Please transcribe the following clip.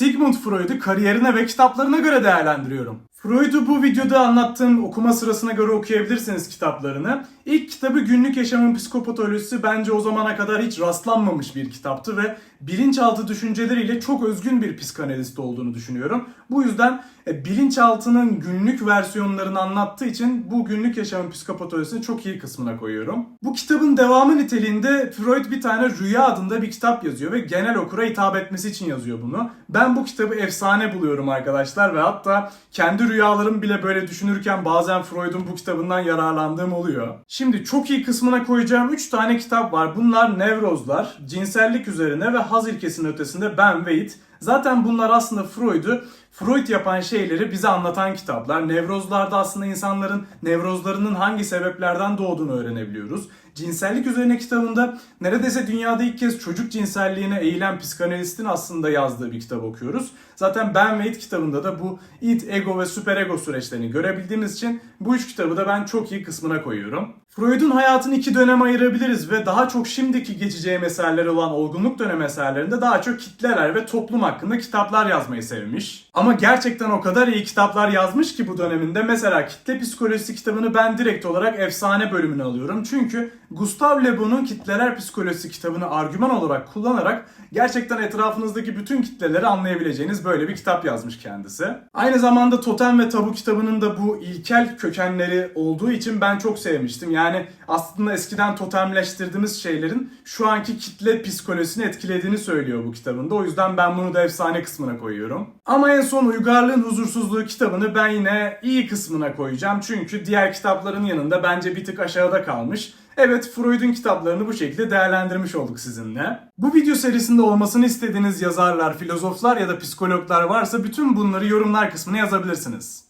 Sigmund Freud'u kariyerine ve kitaplarına göre değerlendiriyorum. Freud'u bu videoda anlattığım okuma sırasına göre okuyabilirsiniz kitaplarını. İlk kitabı Günlük Yaşamın Psikopatolojisi bence o zamana kadar hiç rastlanmamış bir kitaptı ve bilinçaltı düşünceleriyle çok özgün bir psikanalist olduğunu düşünüyorum. Bu yüzden e, bilinçaltının günlük versiyonlarını anlattığı için bu günlük yaşamın psikopatolojisini çok iyi kısmına koyuyorum. Bu kitabın devamı niteliğinde Freud bir tane Rüya adında bir kitap yazıyor ve genel okura hitap etmesi için yazıyor bunu. Ben bu kitabı efsane buluyorum arkadaşlar ve hatta kendi rüyalarım bile böyle düşünürken bazen Freud'un bu kitabından yararlandığım oluyor. Şimdi çok iyi kısmına koyacağım 3 tane kitap var. Bunlar Nevrozlar, Cinsellik Üzerine ve Haz İlkesinin Ötesinde Ben It. Zaten bunlar aslında Freud'u Freud yapan şeyleri bize anlatan kitaplar. Nevrozlarda aslında insanların nevrozlarının hangi sebeplerden doğduğunu öğrenebiliyoruz. Cinsellik üzerine kitabında neredeyse dünyada ilk kez çocuk cinselliğine eğilen psikanalistin aslında yazdığı bir kitap okuyoruz. Zaten Ben ve It kitabında da bu id, ego ve süperego süreçlerini görebildiğimiz için bu üç kitabı da ben çok iyi kısmına koyuyorum. Freud'un hayatını iki döneme ayırabiliriz ve daha çok şimdiki geçeceği meseleleri olan olgunluk dönemi eserlerinde daha çok kitleler ve toplum hakkında kitaplar yazmayı sevmiş. Ama gerçekten o kadar iyi kitaplar yazmış ki bu döneminde mesela kitle psikolojisi kitabını ben direkt olarak efsane bölümüne alıyorum. Çünkü Gustav Le Bon'un kitleler psikolojisi kitabını argüman olarak kullanarak gerçekten etrafınızdaki bütün kitleleri anlayabileceğiniz böyle bir kitap yazmış kendisi. Aynı zamanda Totem ve Tabu kitabının da bu ilkel kökenleri olduğu için ben çok sevmiştim. Yani aslında eskiden totemleştirdiğimiz şeylerin şu anki kitle psikolojisini etkilediğini söylüyor bu kitabında. O yüzden ben bunu efsane kısmına koyuyorum. Ama en son Uygarlığın Huzursuzluğu kitabını ben yine iyi kısmına koyacağım. Çünkü diğer kitapların yanında bence bir tık aşağıda kalmış. Evet Freud'un kitaplarını bu şekilde değerlendirmiş olduk sizinle. Bu video serisinde olmasını istediğiniz yazarlar, filozoflar ya da psikologlar varsa bütün bunları yorumlar kısmına yazabilirsiniz.